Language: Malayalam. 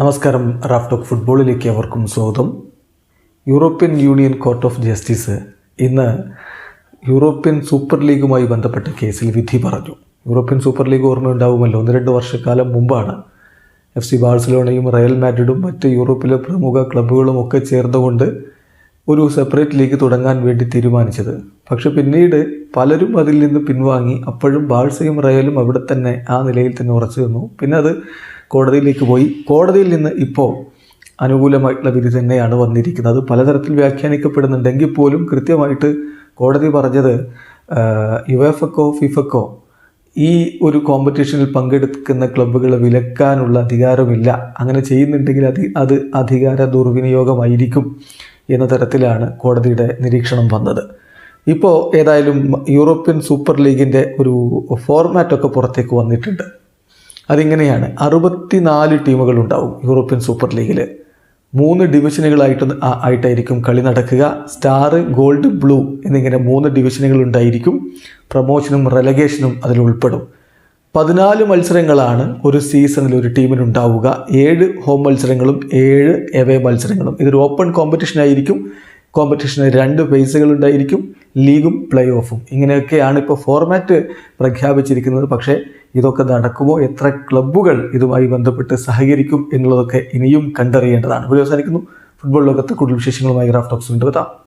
നമസ്കാരം റാഫ്റ്റോക്ക് ഫുട്ബോളിലേക്ക് അവർക്കും സ്വാഗതം. European union court of justice ഇന്ന് യൂറോപ്യൻ സൂപ്പർ ലീഗുമായി ബന്ധപ്പെട്ട കേസിൽ വിധി പറഞ്ഞു. യൂറോപ്യൻ സൂപ്പർ ലീഗ് ഓർമ്മയുണ്ടാവുമല്ലോ. ഒന്ന് രണ്ട് വർഷക്കാലം മുമ്പാണ് എഫ് സി ബാഴ്സലോണയും റയൽ മാഡ്രിഡും മറ്റ് യൂറോപ്പിലെ പ്രമുഖ ക്ലബ്ബുകളും ഒക്കെ ചേർന്നുകൊണ്ട് ഒരു സെപ്പറേറ്റ് ലീഗ് തുടങ്ങാൻ വേണ്ടി തീരുമാനിച്ചത്. പക്ഷെ പിന്നീട് പലരും അതിൽ നിന്ന് പിൻവാങ്ങി അപ്പോഴും ബാഴ്സയും റയലും അവിടെ തന്നെ ആ നിലയിൽ തന്നെ ഉറച്ചു നിന്നു. പിന്നെ അത് കോടതിയിലേക്ക് പോയി. കോടതിയിൽ നിന്ന് ഇപ്പോൾ അനുകൂലമായിട്ടുള്ള വിധി തന്നെയാണ് വന്നിരിക്കുന്നത്. പലതരത്തിൽ വ്യാഖ്യാനിക്കപ്പെടുന്നുണ്ടെങ്കിൽ പോലും കൃത്യമായിട്ട് കോടതി പറഞ്ഞത് യുവേഫക്കോ ഫിഫക്കോ ഈ ഒരു കോമ്പറ്റീഷനിൽ പങ്കെടുക്കുന്ന ക്ലബ്ബുകളെ വിലക്കാനുള്ള അധികാരമില്ല. അങ്ങനെ ചെയ്യുന്നുണ്ടെങ്കിൽ അത് അത് അധികാര ദുർവിനിയോഗമായിരിക്കും എന്ന തരത്തിലാണ് കോടതിയുടെ നിരീക്ഷണം വന്നത്. ഇപ്പോൾ ഏതായാലും യൂറോപ്യൻ സൂപ്പർ ലീഗിന്റെ ഒരു ഫോർമാറ്റൊക്കെ പുറത്തേക്ക് വന്നിട്ടുണ്ട്. അതിങ്ങനെയാണ്. അറുപത്തിനാല് ടീമുകൾ ഉണ്ടാവും യൂറോപ്യൻ സൂപ്പർ ലീഗിൽ മൂന്ന് ഡിവിഷനുകളായിട്ട് ആയിട്ടായിരിക്കും കളി നടക്കുക. സ്റ്റാർ ഗോൾഡ് ബ്ലൂ എന്നിങ്ങനെ മൂന്ന് ഡിവിഷനുകൾ ഉണ്ടായിരിക്കും പ്രൊമോഷനും റെലഗേഷനും അതിൽ ഉൾപ്പെടും. പതിനാല് മത്സരങ്ങളാണ് ഒരു സീസണിൽ ഒരു ടീമിനുണ്ടാവുക. ഏഴ് ഹോം മത്സരങ്ങളും ഏഴ് എവേ മത്സരങ്ങളും. ഇതൊരു ഓപ്പൺ കോമ്പറ്റീഷൻ ആയിരിക്കും കോമ്പറ്റീഷന് രണ്ട് ഫേസുകൾ ഉണ്ടായിരിക്കും ലീഗും പ്ലേ ഓഫും ഇങ്ങനെയൊക്കെയാണ് ഇപ്പോൾ ഫോർമാറ്റ് പ്രഖ്യാപിച്ചിരിക്കുന്നത്. പക്ഷേ ഇതൊക്കെ നടക്കുമോ? എത്ര ക്ലബ്ബുകൾ ഇതുമായി ബന്ധപ്പെട്ട് സഹകരിക്കും എന്നുള്ളതൊക്കെ ഇനിയും കണ്ടറിയേണ്ടതാണ്. ഇവിടെ അവസാനിക്കുന്നു. ഫുട്ബോൾ ലോകത്ത് കൂടുതൽ വിശേഷങ്ങളുമായി റാഫ്റ്റോക്സ് കൊണ്ടുവരാം